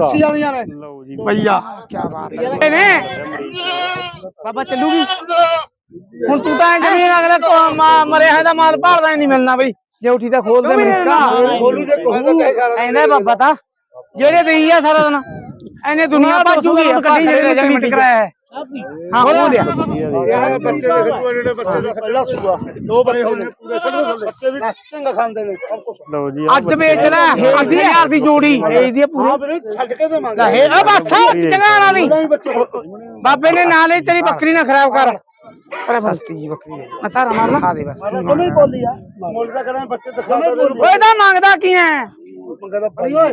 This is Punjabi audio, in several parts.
ਲੱਸੀ ਵਾਲੀਆਂ ਨੇ ਲਓ ਜੀ। ਭਈਆ। ਕੀ ਬਾਤ ਹੈ। ਨੇ। ਬਾਬਾ ਚੱਲੂਗੀ। ਹੁਣ ਤੂੰ ਤਾਂ ਜ਼ਮੀਨ ਅਗਲੇ ਕੋ- ਮਾ- ਮਰਿਆ ਹੈ ਦਾ ਮਾਲ ਭਾਲਦਾ ਹੀ ਨਹੀਂ ਮਿਲਣਾ ਬਈ। ਜੇ ਉਠੀ ਤਾਂ ਖੋਲ ਦੇ ਅਮਰੀਕਾ ਬੋਲੂ ਜੇ ਕਹੂੰ ਐਂਦਾ ਬਾਬਾ ਤਾਂ। ਜਿਹੜੇ ਦੇਈ ਆ ਸਾਰਾ ਦਿਨ। ਐਨੇ ਦੁਨੀਆ ਭਾਜੂਗੀ ਕੱਢੀ ਜਿਹੜੇ ਜਗਮਟ ਕਰਾਇਆ ਹੈ। ਹਾਂ ਹੋ ਲਿਆ। ਇਹ ਬੱਚੇ ਦੇਖ ਤੂੰ ਬੱਚੇ ਦਾ ਪਹਿਲਾ ਸੂਆ ਦੋ ਬੱਚੇ ਹੋਣੇ ਪੂਰੇ ਸਭ ਬੱਚੇ ਵੀ ਚੰਗਾ ਖਾਂਦੇ ਨੇ ਸਭ ਕੁਝ ਲਓ ਜੀ ਅੱਜ ਵੇਚ ਲੈ 8000 ਦੀ ਜੋੜੀ ਇਹਦੀ ਹਾਂ ਪੂਰੀ ਵੀਰੇ ਛੱਡ ਕੇ ਦੇ ਮੰਗਾ ਇਹ ਆ ਬਸ ਚੰਗਾ ਨਾ ਨਹੀਂ। ਬਾਬੇ ਨੇ ਨਾਲ ਹੀ ਤੇਰੀ ਬੱਕਰੀ ਨਾ ਖਰਾਬ ਕਰ। ਅਰੇ ਬਸਤੀ ਜੀ ਬੱਕਰੀ ਹੈ ਮੈਂ ਤਾਰਾ ਮਾਰ ਲਾ। ਦੇ ਬਸ ਕੀ ਨਹੀਂ ਬੋਲੀ ਆ। ਮੁੱਲ ਦਾ ਕਰਾਂ ਬੱਚੇ ਦਿਖਾਉਂਦਾ ਦੇ ਓਏ ਤਾਂ ਮੰਗਦਾ ਕੀ ਹੈ ਮੰਗਾ ਦਾ ਫੜੀ ਓਏ।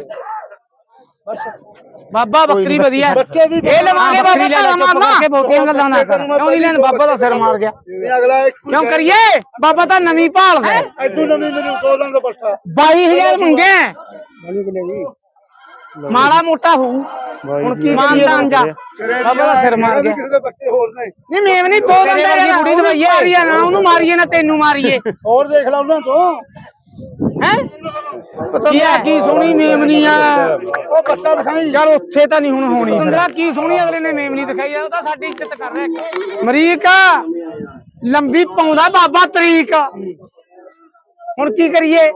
ਬਾਬਾ ਬੱਕਰੀ ਵਧੀਆ। ਇਹ ਲਵਾਂਗੇ ਬਾਬਾ ਤਾਰਾ ਮਾਰਨਾ ਕੇ ਬਹੁਤੀਆਂ ਗੱਲਾਂ ਨਾ ਕਰ। ਕਿਉਂ ਨਹੀਂ ਲੈਣ? ਬਾਬਾ ਦਾ ਸਿਰ ਮਾਰ ਗਿਆ। ਕਿਉਂ ਕਰੀਏ? ਬਾਬਾ ਤਾਂ ਨਵੀਂ ਭਾਲਦਾ ਹੈ। ਐਦੂ ਨਵੀਂ ਮੈਨੂੰ ਦੋ ਲਾਂ ਦਾ ਬੱਚਾ 22000 ਮੰਗੇ ਮਾੜਾ ਮੋਟਾ ਹੋਊ। ਹੁਣ ਕੀ ਮਾਨਤਾ ਅੰਜਾ। ਬਾਬਾ ਦਾ ਸਿਰ ਮਾਰ ਗਿਆ। ਕਿਸੇ ਦੇ ਬੱਚੇ ਹੋਰ ਨੇ। ਨਹੀਂ ਮੇਵ ਨਹੀਂ ਦੋ ਬੰਦੇ ਵਰਗੀ ਕੁੜੀ ਦਵਾਈਏ। ਮਾਰੀਏ ਨਾ ਉਹਨੂੰ ਮਾਰੀਏ ਨਾ ਤੈਨੂੰ ਮਾਰੀਏ। ਹੋਰ ਦੇਖ ਲਾ ਉਹਨਾਂ ਤੋਂ। ਹੈ? ਕੀ ਆ ਕੀ ਸੋਹਣੀ ਮੇਮਨੀ ਆ। ਉਹ ਬੱਚਾ ਦਿਖਾਈ। ਯਾਰ ਉੱਥੇ ਤਾਂ ਨਹੀਂ ਹੁਣ ਹੋਣੀ। ਤੰਦਰਾ ਕੀ ਸੋਹਣੀ ਅਗਲੇ ਨੇ ਮੇਮਨੀ ਦਿਖਾਈ ਆ ਉਹ ਤਾਂ ਸਾਡੀ ਇੱਜ਼ਤ ਕਰ ਰਿਹਾ ਮਰੀਕ ਲੰਬੀ ਪਾਉਂਦਾ ਬਾਬਾ ਤਰੀਕ। ਹੁਣ ਕੀ ਕਰੀਏ?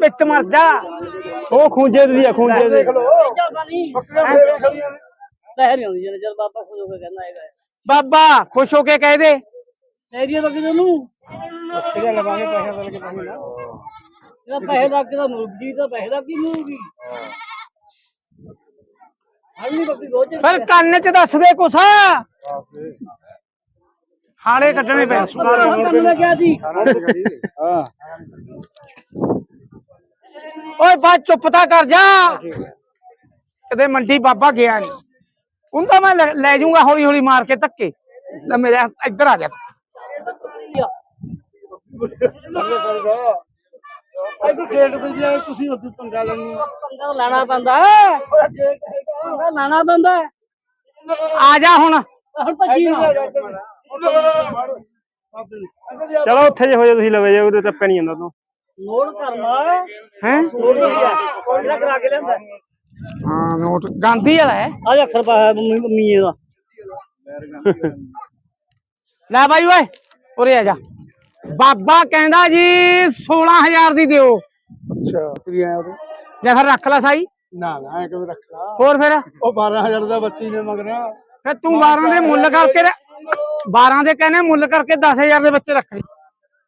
ਪਿੱਤ ਮਰ ਜਾ ਉਹ ਖੂੰਜੇ ਦੀ ਆ ਖੂੰਜੇ ਦੀ। ਦੇਖ ਲੋ ਬੱਕਰੀਆਂ ਫੇਰੇ ਖੜੀਆਂ ਨੇ। ਲਹਿਰ ਆਉਂਦੀ ਜਦ ਜਦ ਬਾਬਾ ਖੁਦ ਹੋ ਕੇ ਕਹਿੰਦਾ ਹੈਗਾ। ਬਾਬਾ ਖੁਸ਼ ਹੋ ਕੇ ਕਹਿ ਦੇ। ਲਹਿਰੀਆ ਤਾਂ ਕਿਤੇ ਨੂੰ। ਕਿਹੜਾ ਲਵਾਂਗੇ ਪੈਸੇ ਬਦਲ ਕੇ ਪਾਣੀ ਨਾ ਇਹਦਾ ਪੈਸੇ ਲੱਗ ਕੇ ਤਾਂ ਮੁਰਗੀ ਦਾ ਪੈਸੇ ਲੱਗ ਕੀ ਮੂਗੀ ਹਲ ਨਹੀਂ ਬੱਕਰੀ ਗੋਚ ਫਿਰ ਕੰਨ ਚ ਦੱਸ ਦੇ ਕੁਛ। ਹਾੜੇ ਕੱਢਣੇ ਪੈ ਕੰਮ ਲੱਗਿਆ ਸੀ ਹਾਂ। ਓਏ ਬਾ ਚੁੱਪ ਤਾਂ ਕਰ ਜਾ। ਕਦੇ ਮੰਡੀ ਬਾਬਾ ਗਿਆ ਨਹੀਂ ਹੁਣ ਤਾਂ ਮੈਂ ਲੈ- ਲੈ ਜਾਊਂਗਾ ਹੌਲੀ ਹੌਲੀ ਮਾਰ ਕੇ ਧੱਕੇ। ਲੈ ਮੇਰੇ ਹੱਥ- ਇੱਧਰ ਆ ਜਾ। ਤੂੰ। ਇਹਦੀ ਡੇਟ ਤੇ ਜੇ ਤੁਸੀਂ ਉੱਥੇ ਪੰਗਾ ਲੈਣੀ। ਪੰਗਾ ਲਾਣਾ ਪੈਂਦਾ ਪੰਗਾ ਲਾਣਾ ਪੈਂਦਾ ਆ ਜਾ ਹੁਣ। ਹੁਣ ਭੱਜੀ ਨਾ। ਚਲੋ ਉੱਥੇ ਜੇ ਹੋ ਜਾ ਤੁਸੀਂ ਲਵੇ ਜੇ ਉਹਦੇ ਟੱਪੇ ਨਹੀਂ ਜਾਂਦਾ ਤੂੰ। ਨੋਟ ਕਰਨਾ। ਹੈ? ਨੋਟ ਕਰਾ ਕੇ ਲਿਆਂਦਾ। ਹਾਂ ਨੋਟ। ਗਾਂਧੀ ਵਾਲਾ ਹੈ। ਆ ਜਾ ਅੱਖਰ ਪਾਇਆ ਮੰਮੀ ਮੀਏ ਦਾ। ਲੈ ਬਾਈ ਓਏ ਉਰੇ ਆ ਜਾ। ਬਾਬਾ ਕਹਿੰਦਾ ਜੀ 16000 ਦੀ ਦਿਓ। ਅੱਛਾ। ਤੇਰੀ ਆਇਆ ਉਹ ਜਾਂ ਫਿਰ ਰੱਖ ਲੈ ਸਾਈ। ਨਾ ਨਾ ਐ ਕਿਵੇਂ ਰੱਖ ਲਾ? ਹੋਰ ਫਿਰ? ਉਹ 12000 ਦਾ ਬੱਚੀ ਨੇ ਮੰਗਣਾ ਫਿਰ ਤੂੰ 12 ਦੇ ਮੁੱਲ ਕਰਕੇ 12 ਦੇ ਕਹਿੰਦੇ ਮੁੱਲ ਕਰਕੇ 10000 ਦੇ ਬੱਚੇ ਰੱਖ ਲਈ।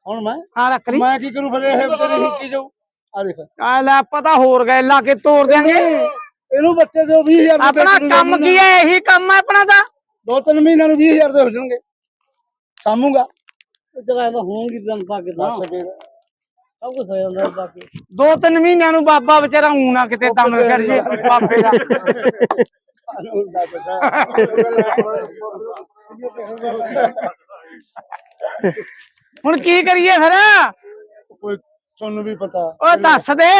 ਹੁਣ ਮੈਂ? ਹਾਂ ਰੱਖ ਲਈ। ਮੈਂ ਕੀ ਕਰੂੰ ਫਿਰ? ਇਹ ਤੇਰੀ ਹਿੱਕੀ ਜਾਊ? ਆ ਦੇਖ। ਆ ਲੈ ਪਤਾ ਹੋਰ ਗਏ ਲਾ ਕੇ ਤੋੜ ਦਿਆਂਗੇ। ਇਹਨੂੰ ਬੱਚੇ ਦਿਓ 20000 ਦੇ ਆਪਣਾ ਕੰਮ ਕੀ ਹੈ? ਇਹੀ ਕੰਮ ਹੈ ਆਪਣਾ ਤਾਂ। ਦੋ ਤਿੰਨ ਮਹੀਨਿਆਂ ਨੂੰ 20000 ਦੇ ਹੋ ਜਾਣਗੇ। ਸਾਮੂਗਾ ਜਗ੍ਹਾ ਤਾਂ ਹੋਣਗੀ ਤਨ ਪਾ ਕੇ ਤਾਂ ਬਸ ਫਿਰ। ਸਭ ਕੁਝ ਹੋ ਜਾਂਦਾ ਪਾ ਕੇ ਦੋ ਤਿੰਨ ਮਹੀਨਿਆਂ ਨੂੰ ਬਾਬਾ ਵਿਚਾਰਾ ਊਂ ਨਾ ਕਿਤੇ ਦਮ ਕਰ ਜੇ ਬਾਬੇ ਦਾ। ਹੁਣ ਕੀ ਕਰੀਏ ਫਿਰ? ਕੋਈ ਤੁਹਾਨੂੰ ਵੀ ਪਤਾ। ਉਹ ਦੱਸ ਦੇ।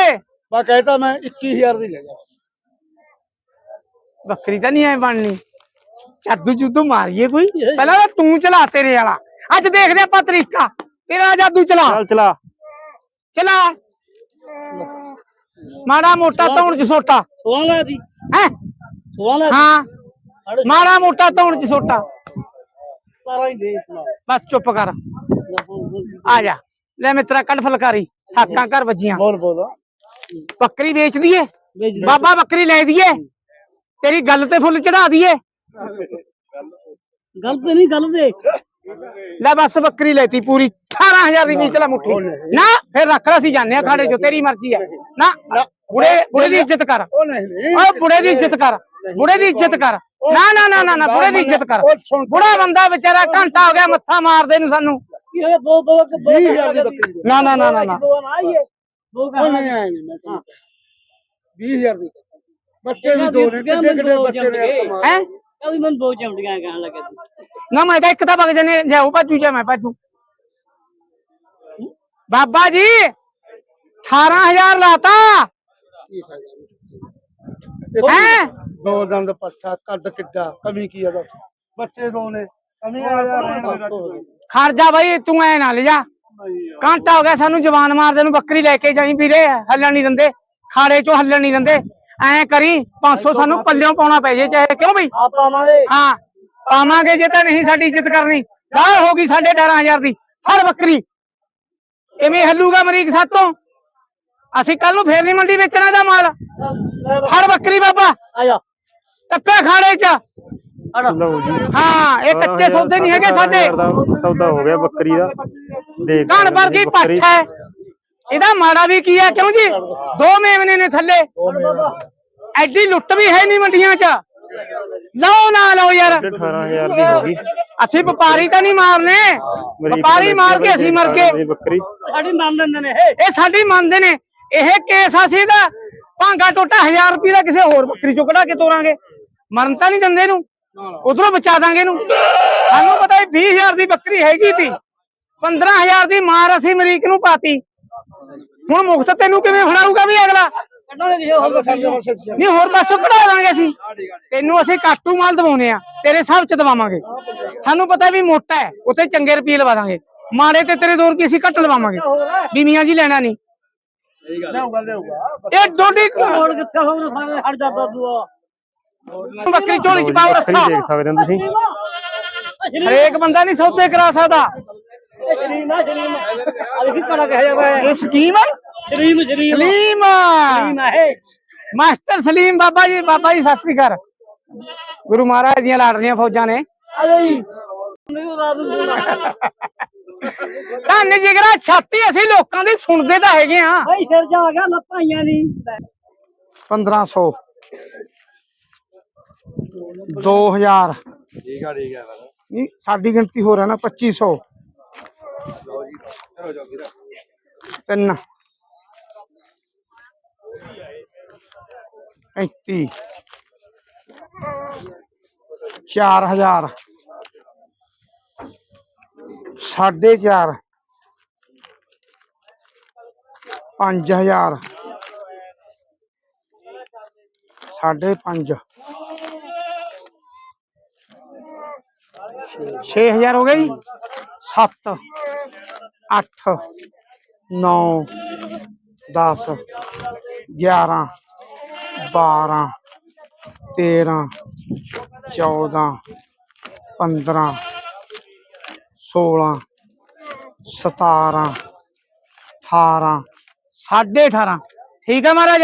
ਮੈਂ ਕਹਿਤਾ ਮੈਂ 21000 ਦੀ ਲੈ ਜਾ। ਬੱਕਰੀ ਤਾਂ ਨਹੀਂ ਐ ਬਣਨੀ। ਜਾਦੂ ਜੁਦੂ ਮਾਰੀਏ ਕੋਈ। ਪਹਿਲਾਂ ਤਾਂ ਤੂੰ ਚਲਾ ਤੇਰੇ ਵਾਲਾ। ਅੱਜ ਦੇਖਦੇ ਆਪਾਂ ਤਰੀਕਾ। ਤੇਰਾ ਜਾਦੂ ਚਲਾ ਚੱਲ ਚਲਾ। ਚਲਾ। ਮਾੜਾ ਮੋਟਾ ਧੌਣ ਚ ਸੋਟਾ। ਸੋਹਣਾ ਲੱਗਦੀ ਹੈ? ਸੋਹਣਾ ਲੱਗਦੀ ਹਾਂ। ਮਾੜਾ ਮੋਟਾ ਧੌਣ ਚ ਸੋਟਾ। ਸਾਰਾ ਹੀ ਦੇਖ ਲਾ। ਬਸ ਚੁੱਪ ਕਰ। ਆ ਜਾ। ਲੈ ਮਿੱਤਰਾ ਕੱਢ ਫਲਕਾਰੀ। ਹਾਕਾਂ ਘਰ ਵੱਜੀਆਂ। ਬੋਲ ਬੋਲ। ਬੱਕਰੀ ਵੇਚ ਦਈਏ। ਵੇਚ ਦੇ। ਬਾਬਾ ਬੱਕਰੀ ਲੈ ਦਈਏ। ਤੇਰੀ ਗੱਲ ਤੇ ਫੁੱਲ ਚੜਾ ਦਈਏ। ਗੱਲ ਤੇ ਨਹੀਂ ਗੱਲ ਦੇ ਲੈ ਬਸ ਬੱਕਰੀ ਲੈਤੀ ਪੂਰੀ 18000 ਦੀ ਨੀਚਲਾ ਮੁੱਠੀ। ਨਾ ਫਿਰ ਰੱਖ ਲੈ ਅਸੀਂ ਜਾਣਦੇ ਆ ਖਾੜੇ ਚੋਂ ਤੇਰੀ ਮਰਜ਼ੀ ਹੈ। ਨਾ ਬੁੜੇ ਬੁੜੇ ਦੀ ਇੱਜ਼ਤ ਕਰ। ਉਹ ਨਹੀਂ ਨਹੀਂ। ਓਏ ਬੁੜੇ ਦੀ ਇੱਜ਼ਤ ਕਰ। ਬੁੜੇ ਦੀ ਇੱਜ਼ਤ ਕਰ। ਨਾ ਨਾ ਨਾ ਨਾ ਨਾ ਬੁੜੇ ਦੀ ਇੱਜ਼ਤ ਕਰ। ਉਹ ਬੁੜਾ ਬੰਦਾ ਵਿਚਾਰਾ ਘੰਟਾ ਹੋ ਗਿਆ ਮੱਥਾ ਮਾਰਦੇ ਨੂੰ ਸਾਨੂੰ। ਕੀ ਹੋਇਆ? ਦੋ ਦੋ ਦੋ 20000 ਦੀ ਬੱਕਰੀ ਨਾ ਨਾ ਨਾ ਨਾ ਨਾ। ਦੋ ਨਾ ਆਈਏ। ਦੋ ਉਹ ਕਹਾਂ ਨਹੀਂ ਆਏ ਨਹੀਂ ਮੈਂ ਤੁਹਾਨੂੰ 20000 ਦੀ। ਬੱਚੇ ਵੀ ਦੋ ਨੇ ਕਿੱਡੇ ਕਿੱਡੇ ਬੱਚੇ ਨੇ ਹੈ? ਕਦੀ ਮੈਨੂੰ ਦੋ ਚਮੜੀਆਂ ਕਹਿਣ ਲੱਗੇ ਤੂੰ। ਨਾ ਮੈਂ ਤਾਂ ਇੱਕ ਤਾਂ ਵਗ ਜਨੇ ਜਾਉ ਭਾਜੂ ਜਾ ਮੈਂ ਭਾਜੂ। ਬਾਬਾ ਜੀ 18000 ਲਾਤਾ। ਹੈ? ਦੋ ਦੰਦ ਪੱਠਾ ਕੱਦ ਕਿੱਡਾ ਕਮੀ ਕੀ ਆ ਦੱਸ ਬੱਚੇ ਦੋ ਨੇ ਕਮੀ ਆ ਖਰਜਾ ਬਾਈ ਤੂੰ ਐ ਨਾ ਲਿਜਾ। ਘੰਟਾ ਹੋ ਗਿਆ ਸਾਨੂੰ ਜਵਾਨ ਮਾਰਦੇ ਨੂੰ ਬੱਕਰੀ ਲੈ ਕੇ ਜਾਈ ਵੀਰੇ ਹੱਲਣ ਨਹੀਂ ਦਿੰਦੇ। ਖਾੜੇ ਚੋਂ ਹੱਲਣ ਨਹੀਂ ਦਿੰਦੇ। ਐ ਕਰੀ 500 ਸਾਨੂੰ ਪੱਲਿਓਂ ਪਾਉਣਾ ਪੈ ਜੇ ਚਾਹੇ ਕਿਉਂ ਬਈ ਆ ਪਾਵਾਂਗੇ। ਹਾਂ ਪਾਵਾਂਗੇ ਜੇ ਤਾਂ ਨਹੀਂ ਸਾਡੀ ਇੱਜ਼ਤ ਕਰਨੀ। ਤਾਂ ਹੋ ਗਈ 18500 ਦੀ ਫੜ ਬੱਕਰੀ। ਐਵੇਂ ਹੱਲੂਗਾ ਮਰੀਕ ਸਾਤੋਂ। ਅਸੀਂ ਕੱਲ ਨੂੰ ਫੇਰ ਨਹੀਂ ਮੰਡੀ ਵੇਚਣਾ ਦਾ ਮਾਲ। ਫੜ ਬੱਕਰੀ ਬਾਬਾ। ਆ ਜਾ ਟੱਪੇ ਖਾੜੇ ਚ ਲਓ ਜੀ। ਹਾਂ ਇਹ ਕੱਚੇ ਸੌਦੇ ਨਹੀਂ ਹੈਗੇ ਸਾਡੇ। 18,000 ਦਾ ਸੌਦਾ ਹੋ ਗਿਆ ਬੱਕਰੀ ਦਾ। ਦੇਖ ਕਣ ਜੀ ਬੱਕਰੀ। ਪੱਠ ਹੈ। ਇਹਦਾ ਮਾੜਾ ਵੀ ਕੀ ਹੈ ਕਿਉਂ ਜੀ? ਦੋ ਮੇਵਨੇ ਨੇ ਥੱਲੇ। ਐਡੀ ਲੁੱਟ ਵੀ ਹੈ ਨਹੀਂ ਮੰਡੀਆਂ 'ਚ। ਲਓ ਨਾ ਲਓ ਯਾਰ। 18000 ਦੀ ਹੋ ਗਈ। ਅਸੀਂ ਵਪਾਰੀ ਤਾਂ ਨਹੀਂ ਮਾਰਨੇ। ਵਪਾਰੀ ਮਾਰ ਕੇ ਅਸੀਂ ਮਰ ਕੇ। ਬੱਕਰੀ। ਸਾਡੀ ਮੰਨ ਲੈਂਦੇ ਨੇ ਇਹ। ਇਹ ਸਾਡੀ ਮੰਨਦੇ ਨੇ। ਇਹ ਕੇਸ ਅਸੀਂ ਦਾ ਭਾਂਗਾ ਟੋਟਾ 1000 ਰੁਪਏ ਦਾ ਕਿਸੇ ਹੋਰ ਬੱਕਰੀ ਚੋਂ ਕਢਾ ਕੇ ਤੋਰਾਂਗੇ। ਮਰਨ ਤਾਂ ਨਹੀਂ ਦਿੰਦੇ ਇਹਨੂੰ। ਉਧਰੋਂ ਬਚਾ ਦਾਂਗੇ ਇਹਨੂੰ। ਸਾਨੂੰ ਪਤਾ ਹੈ 20000 ਦੀ ਬੱਕਰੀ ਹੈਗੀ ਤੀ। 15000 ਦੀ ਮਾਰ ਅਸੀਂ ਅਮਰੀਕ ਨੂੰ ਪਾਤੀ। ਹੁਣ ਮੁਕਤ ਤੈਨੂੰ ਕਿਵੇਂ ਫੜਾਊਗਾ ਵੀ ਅਗਲਾ? ਕੱਢਾਂਗੇ ਕਿਸੇ ਹੋਰ ਬੱਕਰੀ ਚੋਂ। ਨਹੀਂ ਹੋਰ ਪਾਸੋਂ ਕਢਾ ਦਾਂਗੇ ਅਸੀਂ। ਤੈਨੂੰ ਅਸੀਂ ਕਾਟੂ ਮਾਲ ਦਵਾਉਨੇ ਆ ਤੇਰੇ ਹਿਸਾਬ ਚ ਦਵਾਵਾਂਗੇ। ਸਾਨੂੰ ਪਤਾ ਵੀ ਮੋਟਾ ਹੈ ਉੱਥੇ ਚੰਗੇ ਰੁਪਏ ਲਵਾ ਦਾਂਗੇ। ਮਾੜੇ ਤੇ ਤੇਰੇ ਦੋ ਰੁਪਏ ਅਸੀਂ ਘੱਟ ਲਵਾਵਾਂਗੇ। ਵੀ ਮੀਆਂ ਜੀ ਲੈਣਾ ਨਹੀਂ। ਇਹ ਡੋਡੀ ਹੋਰ ਕਿੱਥੇ ਹੋਣ ਸਾਰੇ ਹਟ ਜਾਂਦਾ ਦੂਆ ਬੱਕਰੀ ਝੋਲੀ ਚ ਪਾਓ ਬੱਕਰੀ ਰੱਸਾ। ਦੇਖ ਸਕਦੇ ਹੋ ਤੁਸੀਂ। ਹਰੇਕ ਬੰਦਾ ਨਹੀਂ ਸੌਦੇ ਕਰਾ ਸਕਦਾ। ਨਾ ਇਹ ਸਕੀਮ ਹੈ ਸ਼ਰੀਮ ਸ਼ਰੀਮ ਸਲੀਮ ਸ਼ਰੀਮ ਆ ਇਹ ਮਾਸਟਰ ਸਲੀਮ ਬਾਬਾ ਜੀ ਬਾਬਾ ਜੀ ਸਤਿ ਸ੍ਰੀ ਅਕਾਲ ਗੁਰੂ ਮਹਾਰਾਜ ਦੀਆਂ ਲਾਡਲੀਆਂ ਫੌਜਾਂ ਨੇ ਆ ਜਾ ਜੀ ਮੈਨੂੰ ਰਾਤ ਨੂੰ ਸੋਣਾ ਧੰਨ ਜਿਗਰਾ ਛਾਤੀ ਅਸੀਂ ਲੋਕਾਂ ਦੀ ਸੁਣਦੇ ਤਾਂ ਹੈਗੇ ਆ ਭਾਈ ਸਿਰ ਜਾ ਗਿਆ ਲੱਤਾਈਆਂ ਨਹੀਂ 1500 2000 ਠੀਕ ਆ ਠੀਕ ਆ ਨਹੀਂ ਸਾਡੀ ਗਿਣਤੀ ਹੋ ਰਿਹਾ ਨਾ 2500 ਤਿੰਨ पैती चार हज़ार। साढ़े चार। पाँच हज़ार। साढ़े पाँच। छे हज़ार हो गई। सत्त अठ नौ। दस। ग्यारह। ਬਾਰਾਂ ਤੇਰਾਂ ਚੌਦਾਂ ਪੰਦਰਾਂ ਸੋਲਾਂ ਸਤਾਰਾਂ ਅਠਾਰਾਂ ਸਾਢੇ ਅਠਾਰਾਂ। ਠੀਕ ਹੈ ਮਹਾਰਾਜ?